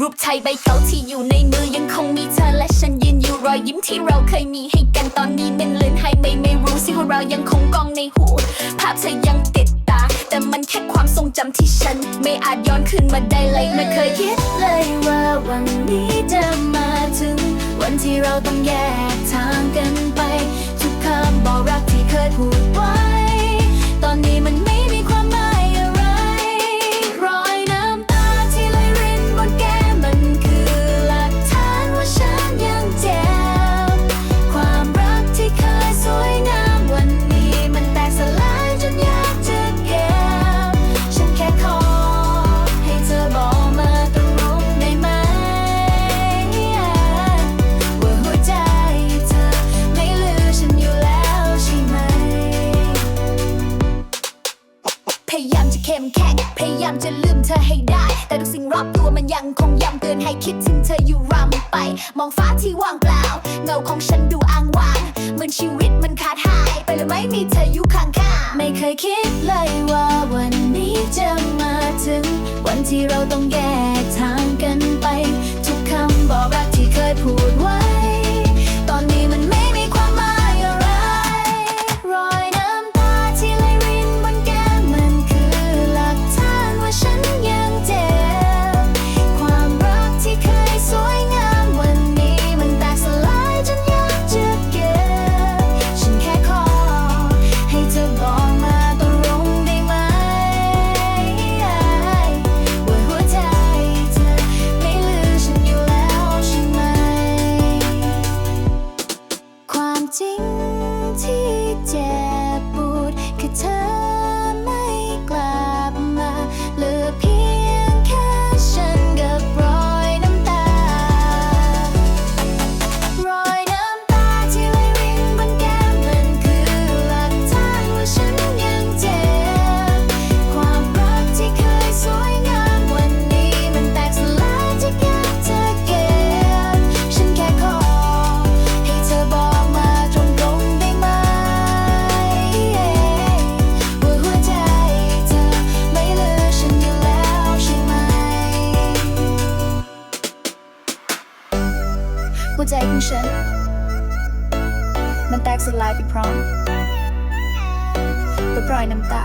รูปไทยใบเก่าที่อยู่ในมือยังคงมีเธอและฉันยืนอยู่รอยยิ้มที่เราเคยมีให้กันตอนนี้มันเลือนหายไม่ไม่รู้สิว่าเรายังคงกองในหู ภาพเธอยังติดตา แต่มันแค่ความทรงจำที่ฉัน ไม่อาจย้อนคืนมาได้เลยไม่เคยคิดเลยว่าวันนี้จะมาถึง วันที่เราต้องแยกทางกันไป ยายามจะเข้มแข็งพยายามจะลืมเธอให้ได้ แต่ทุกสิ่งรอบตัวมันยังคงย้ำเตือนให้คิดถึงเธออยู่รำไป มองฟ้าที่ว่างเปล่า เงาของฉันดูอ้างว้างเหมือนชีวิตมันขาดหาย ไปเลยไม่มีเธออยู่ข้างข้างไม่เคยคิดเลยว่าวันนี้จะมาถึง วันที่เราต้องแยกทางกันไป ทุกคำบอกรักที่เคยพูดไว้ วใจของฉัน มันแตกสลายไปพร้อมกับรอยน้ำตา